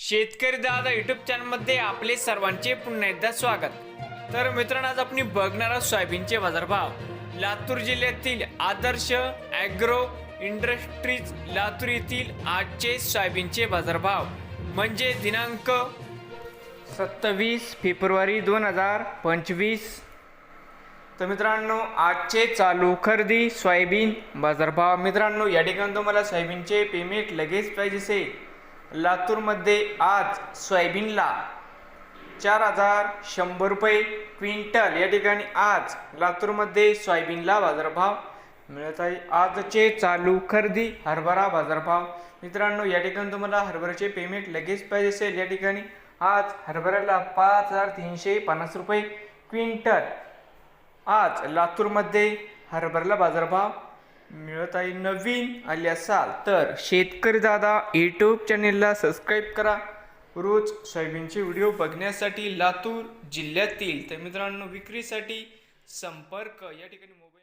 शेतकरी दादा युट्यूब चॅनलमध्ये आपले सर्वांचे पुन्हा एकदा स्वागत. तर मित्रांनो आज आपण बघणार आहोत सोयाबीनचे बाजारभाव. लातूर जिल्ह्यातील आदर्श ॲग्रो इंडस्ट्रीज लातूर येथील आजचे सोयाबीनचे बाजारभाव. म्हणजे दिनांक सत्तावीस फेब्रुवारी दोन हजार पंचवीस. तर मित्रांनो आजचे चालू खरेदी सोयाबीन बाजारभाव. मित्रांनो या ठिकाणी तुम्हाला सोयाबीनचे पेमेंट लगेच पाहिजे असेल लातूरमध्ये आज सोयाबीनला चार हजार शंभर रुपये क्विंटल. या ठिकाणी आज लातूरमध्ये सोयाबीनला बाजारभाव मिळत आहे. आजचे चालू खरेदी हरभरा बाजारभाव. मित्रांनो या ठिकाणी तुम्हाला हरभऱ्याचे पेमेंट लगेच पाहिजे असेल. या ठिकाणी आज हरभऱ्याला पाच हजार तीनशे पन्नास रुपये क्विंटल. आज लातूरमध्ये हरभऱ्याला बाजारभाव मिळत आहे नवीन आले असाल तर शेतकरी दादा यूट्यूब चॅनेलला सबस्क्राईब करा. रोज सोयाबीनचे व्हिडिओ बघण्यासाठी लातूर जिल्ह्यातील तर मित्रांनो विक्रीसाठी संपर्क. या ठिकाणी मोबाईल